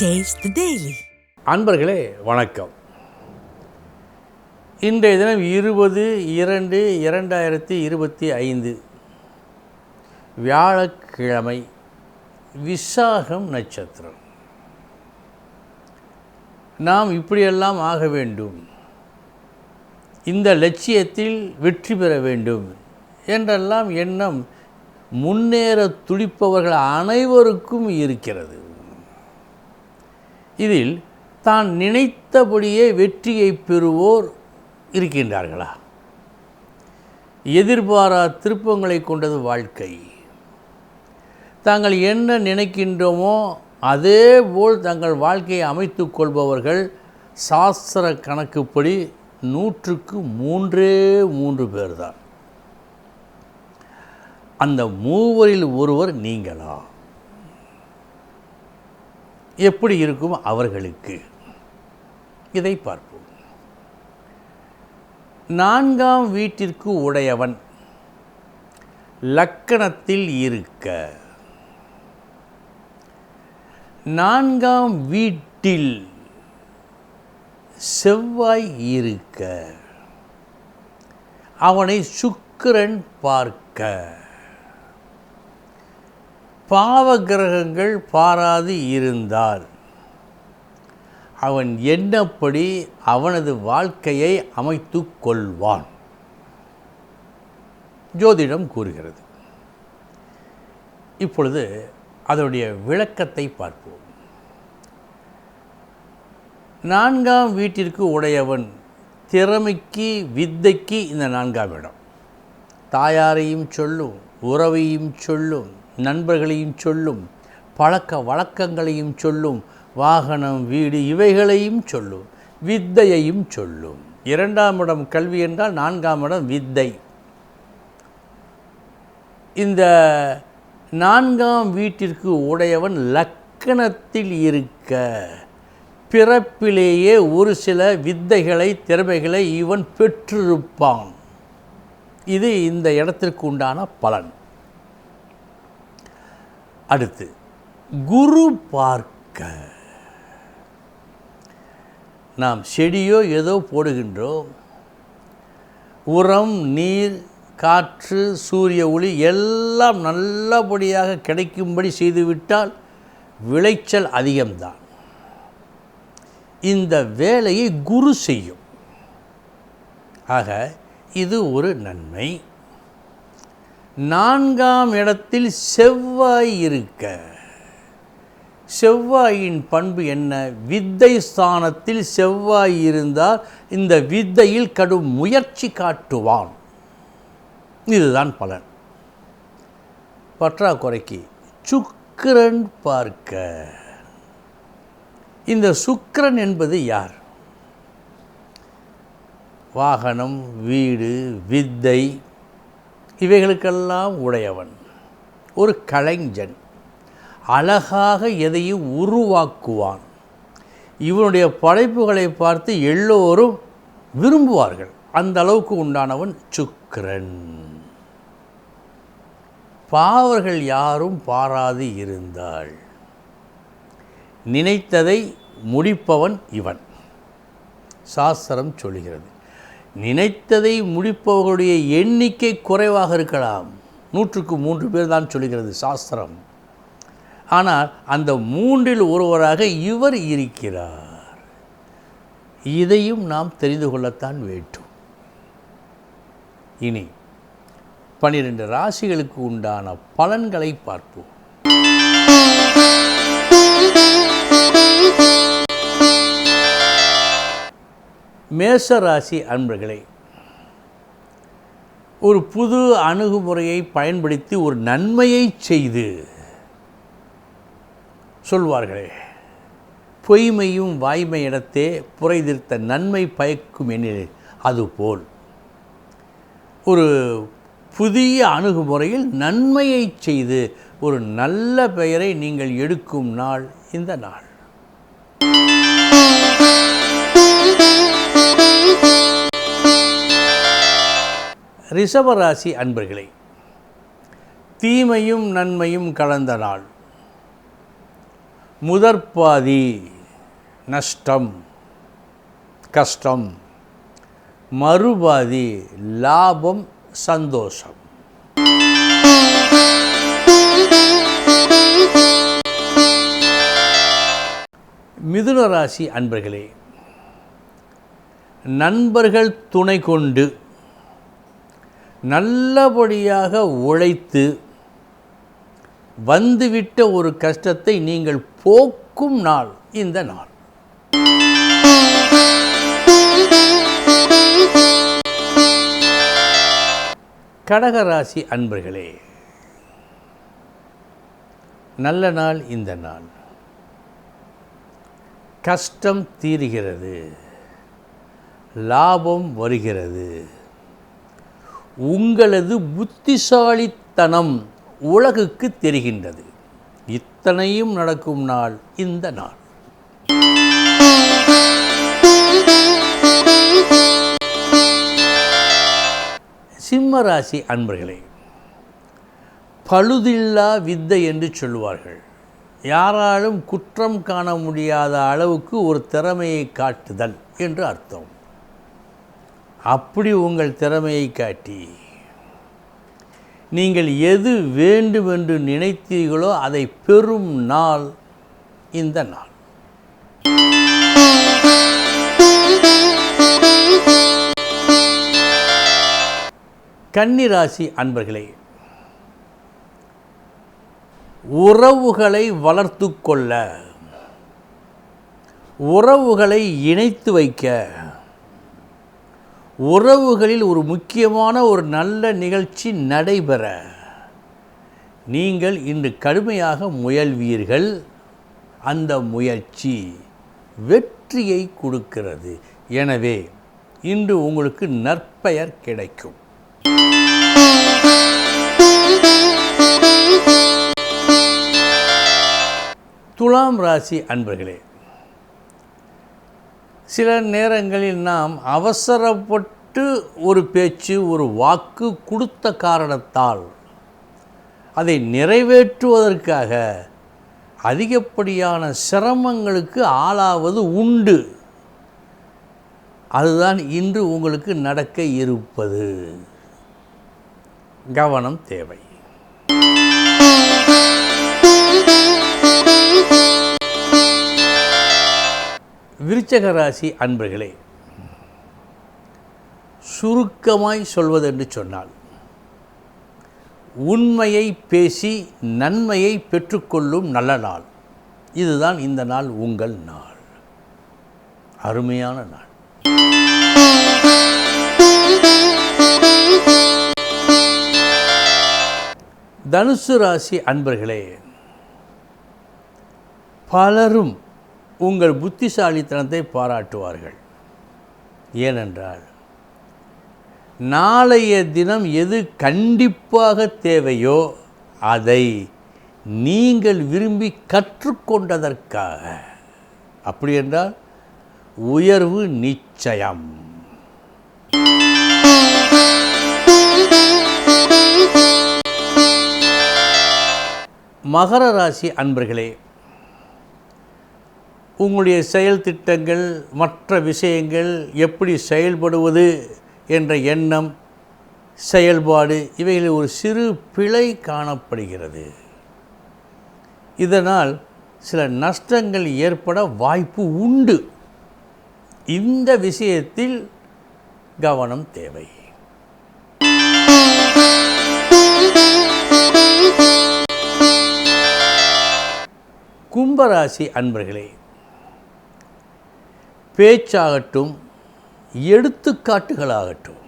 Taste daily அன்பர்களே வணக்கம். இன்றைய தினம் இருபது இரண்டு இரண்டாயிரத்தி இருபத்தி ஐந்து. வியாழக்கிழமை விசாகம் நட்சத்திரம். நாம் இப்படியெல்லாம் ஆக வேண்டும். இந்த லட்சியத்தில் வெற்றி பெற வேண்டும் என்றெல்லாம் எண்ணம் முன்னேற துடிப்பவர்கள் அனைவருக்கும் இருக்கிறது. இதில் தான் நினைத்தபடியே வெற்றியை பெறுவோர் இருக்கின்றார்களா? எதிர்பாரா திருப்பங்களை கொண்டது வாழ்க்கை. தாங்கள் என்ன நினைக்கின்றோமோ அதே போல் தங்கள் வாழ்க்கையை அமைத்து கொள்பவர்கள் சாஸ்திர கணக்குப்படி நூற்றுக்கு மூன்றே மூன்று பேர்தான். அந்த மூவரில் ஒருவர் நீங்களா? எப்படி இருக்கும் அவர்களுக்கு? இதை பார்ப்போம். நான்காம் வீட்டிற்கு உடையவன் லக்கணத்தில் இருக்க. நான்காம் வீட்டில் செவ்வாய் இருக்க. அவனை சுக்கிரன் பார்க்க. பாவ கிரகங்கள் பாராது இருந்தால் அவன் என்னப்படி அவனது வாழ்க்கையை அமைத்து கொள்வான்? ஜோதிடம் கூறுகிறது. இப்பொழுது அதனுடைய விளக்கத்தை பார்ப்போம். நான்காம் வீட்டிற்கு உடையவன் திறமைக்கு வித்தைக்கு இந்த நான்காம் இடம். தாயாரையும் சொல்லும் உறவையும் சொல்லும் நண்பர்களையும் சொல்லும் பழக்க வழக்கங்களையும் சொல்லும் வாகனம் வீடு இவைகளையும் சொல்லும் வித்தையையும் சொல்லும். இரண்டாம் இடம் கல்வி என்றால் நான்காம் இடம் வித்தை. இந்த நான்காம் வீட்டிற்கு உடையவன் லக்கணத்தில் இருக்க பிறப்பிலேயே ஒரு சில வித்தைகளை திறமைகளை இவன் பெற்றிருப்பான். இது இந்த இடத்திற்கு உண்டான பலன். அடுத்து குரு பார்க்க. நாம் செடியோ ஏதோ போடுகின்றோம். உரம் நீர் காற்று சூரிய ஒளி எல்லாம் நல்லபடியாக கிடைக்கும்படி செய்துவிட்டால் விளைச்சல் அதிகம்தான். இந்த வேலையை குரு செய்யும். ஆக இது ஒரு நன்மை. நான்காம் இடத்தில் செவ்வாய் இருக்க. செவ்வாயின் பண்பு என்ன? வித்தை ஸ்தானத்தில் செவ்வாய் இருந்தால் இந்த வித்தையில் கடும் முயற்சி காட்டுவான். இதுதான் பலன். பற்றாக்குறைக்கு சுக்கிரன் பார்க்க. இந்த சுக்கிரன் என்பது யார்? வாகனம் வீடு வித்தை இவைகளுக்கெல்லாம் உடையவன். ஒரு கலைஞன். அழகாக எதையும் உருவாக்குவான். இவனுடைய படைப்புகளை பார்த்து எல்லோரும் விரும்புவார்கள். அந்த அளவுக்கு உண்டானவன் சுக்கரன். பாவர்கள் யாரும் பாராது இருந்தாள். நினைத்ததை முடிப்பவன் இவன். சாஸ்திரம் சொல்கிறது. நினைத்ததை முடிப்பவர்களுடைய எண்ணிக்கை குறைவாக இருக்கலாம். நூற்றுக்கு மூன்று பேர் தான் சொல்கிறது சாஸ்திரம். ஆனால் அந்த மூன்றில் ஒருவராக இவர் இருக்கிறார். இதையும் நாம் தெரிந்து கொள்ளத்தான் வேண்டும். இனி பன்னிரண்டு ராசிகளுக்கு உண்டான பலன்களை பார்ப்போம். மேச ராசி அன்பர்களே ஒரு புது அணுகுமுறையை பயன்படுத்தி ஒரு நன்மையை செய்து சொல்வார்களே பொய்மையும் வாய்மை இடத்தே புரைதிர்த்த நன்மை பயக்கும் எனில் அதுபோல். ஒரு புதிய அணுகுமுறையில் நன்மையை செய்து ஒரு நல்ல பெயரை நீங்கள் எடுக்கும் நாள் இந்த நாள். ரிஷபராசி அன்பர்களே தீமையும் நன்மையும் கலந்த நாள். முதற்பாதி நஷ்டம் கஷ்டம். மறுபாதி லாபம் சந்தோஷம். மிதுன ராசி அன்பர்களே நண்பர்கள் துணை கொண்டு நல்லபடியாக உழைத்து வந்துவிட்ட ஒரு கஷ்டத்தை நீங்கள் போக்கும் நாள் இந்த நாள். கடகராசி அன்பர்களே நல்ல நாள் இந்த நாள். கஷ்டம் தீருகிறது லாபம் வருகிறது. உங்களது புத்திசாலித்தனம் உலகுக்கு தெரிகின்றது. இத்தனையும் நடக்கும் நாள் இந்த நாள். சிம்மராசி அன்பர்களே பழுதில்லா வித்தை என்று சொல்லுவார்கள். யாராலும் குற்றம் காண முடியாத அளவுக்கு ஒரு திறமையை காட்டுதல் என்று அர்த்தம். அப்படி உங்கள் திறமையை காட்டி நீங்கள் எது வேண்டுமென்று நினைத்தீர்களோ அதை பெறும் நாள் இந்த நாள். கன்னிராசி அன்பர்களே உறவுகளை வளர்த்து கொள்ள உறவுகளை இணைத்து வைக்க உறவுகளில் ஒரு முக்கியமான ஒரு நல்ல நிகழ்ச்சி நடைபெற. நீங்கள் இன்று கடுமையாக முயல்வீர்கள். அந்த முயற்சி வெற்றியை கொடுக்கிறது. எனவே இன்று உங்களுக்கு நற்பெயர் கிடைக்கும். துலாம் ராசி அன்பர்களே சில நேரங்களில் நாம் அவசரப்பட்டு ஒரு பேச்சு ஒரு வாக்கு கொடுத்த காரணத்தால் அதை நிறைவேற்றுவதற்காக அதிகப்படியான சிரமங்களுக்கு ஆளாவது உண்டு. அதுதான் இன்று உங்களுக்கு நடக்க இருப்பது. கவனம் தேவை. விருச்சகராசி அன்பர்களே சுருக்கமாய் சொல்வதென்று சொன்னால் உண்மையை பேசி நன்மையை பெற்றுக்கொள்ளும் நல்ல நாள். இதுதான் இந்த நாள் உங்கள் நாள். அருமையான நாள். தனுசு ராசி அன்பர்களே பலரும் உங்கள் புத்திசாலித்தனத்தை பாராட்டுவார்கள். ஏனென்றால் நாளைய தினம் எது கண்டிப்பாக தேவையோ அதை நீங்கள் விரும்பி கற்றுக்கொண்டதற்காக. அப்படி என்றால் உயர்வு நிச்சயம். மகர ராசி அன்பர்களே உங்களுடைய செயல் திட்டங்கள் மற்ற விஷயங்கள் எப்படி செயல்படுவது என்ற எண்ணம் செயல்பாடு இவைகளில் ஒரு சிறு பிழை காணப்படுகிறது. இதனால் சில நஷ்டங்கள் ஏற்பட வாய்ப்பு உண்டு. இந்த விஷயத்தில் கவனம் தேவை. கும்பராசி அன்பர்களே பேச்சாகட்டும் எடுத்துக்காட்டுகளாகட்டும்.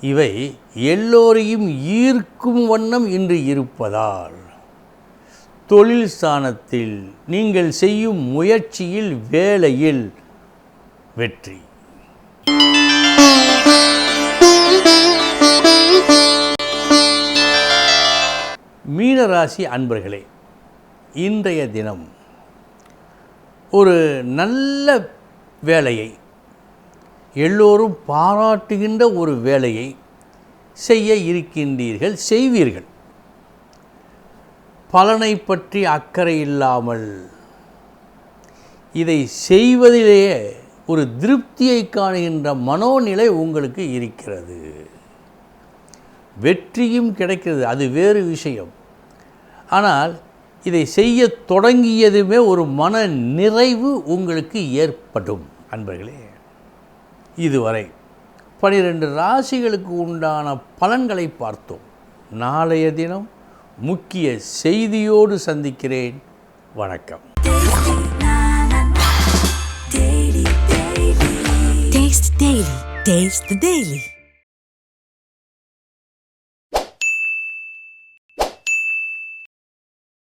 இவை எல்லோரையும் ஈர்க்கும் வண்ணம் இன்று இருப்பதால் தொழில் ஸ்தானத்தில் நீங்கள் செய்யும் முயற்சியில் வேலையில் வெற்றி. மீனராசி அன்பர்களே இன்றைய தினம் ஒரு நல்ல வேலையை எல்லோரும் பாராட்டுகின்ற ஒரு வேலையை செய்ய இருக்கின்றீர்கள் செய்வீர்கள். பலனை பற்றி அக்கறை இல்லாமல் இதை செய்வதிலேயே ஒரு திருப்தியை காணுகின்ற மனோநிலை உங்களுக்கு இருக்கிறது. வெற்றியும் கிடைக்கிறது அது வேறு விஷயம். ஆனால் இதை செய்ய தொடங்கியதுமே ஒரு மன நிறைவு உங்களுக்கு ஏற்படும். அன்பர்களே இதுவரை பனிரெண்டு ராசிகளுக்கு உண்டான பலன்களை பார்த்தோம். நாளைய தினம் முக்கிய செய்தியோடு சந்திக்கிறேன். வணக்கம். Taste the Daily.